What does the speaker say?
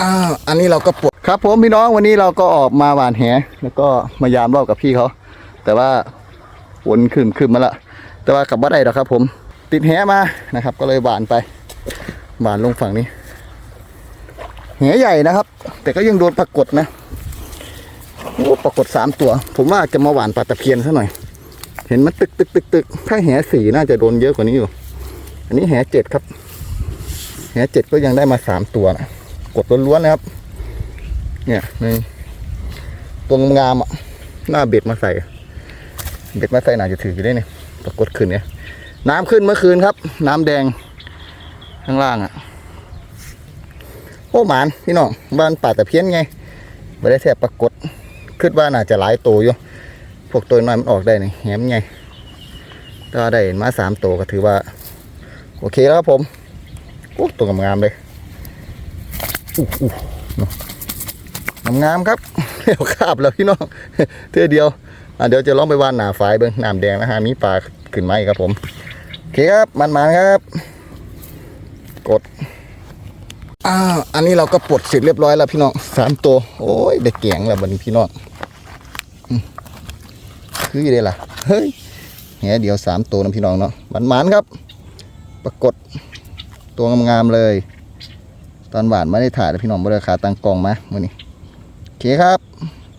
อ่าอันนี้เราก็ปวดครับ ผมพี่น้องวันนี้เราก็ออกมาหวานแหแล้วก็มายามรอบกับพี่เขาแต่ว่าฝนขึ้นขึ้นมาละแต่ว่ากลับบ้านได้หรอกครับ ผมติดแหมานะครับ ก็เลยหวานไปหวานลงฝั่งนี้แหใหญ่นะครับ แต่ก็ยังโดนปรากฏนะโอ้ปรากฏสามตัว ผมว่าจะมาหวานปลาตะเพียนซะหน่อย เห็นมันตึกตึกตึกตึกถ้าแหสี่น่าจะโดนเยอะกว่านี้อยู่ อันนี้แหเจ็ดครับ แหเจ็ดก็ยังได้มาสามตัวนะ กดล้วนๆนะครับ เนี่ยในตัวงามอะหน้าเบ็ดมาใส่ เบ็ดมาใส่น่าจะถืออยู่ได้เนี่ยปรากฏขึ้นเนี่ย น้ำขึ้นเมื่อคืนครับ น้ำแดงข้างล่างอะโอ้หมานพี่น้องบ้านป่าตะเพี้ยนไงไม่ได้แทบปรากฏคิดว่าน่าจะหลายตัวอยู่พวกตัวน้อยมันออกได้นี่แหมไงก็ได้มาสามตัวก็ถือว่า โอเคแล้วครับผมโอ้ตัวงามๆเลย อู้อู้เนาะงามๆครับเดี๋ยวคาบแล้วพี่น้องเท่เดียวอะเดี๋ยวจะลองไปว่านหนาฝายเบิ้งหน้ำแดงนะฮะมีปลาขึ้นมาอีกครับผมโอเคครับมันๆครับ กดอ่าอันนี้เราก็ปลดเสร็จเรียบร้อยแล้วพี่น้องสามตัว โอ้ยได้แกงแล้วบันพี่น้องอืมคือได้ล่ะเฮ้ยแหเดียวสามตัวนะพี่น้องเนาะมันหมานๆครับ ปรากฏตัวงามๆเลย ตอนหวานไม่ได้ถ่ายนะพี่น้องบริขาตังกองมามื่อนี้โอเคครับ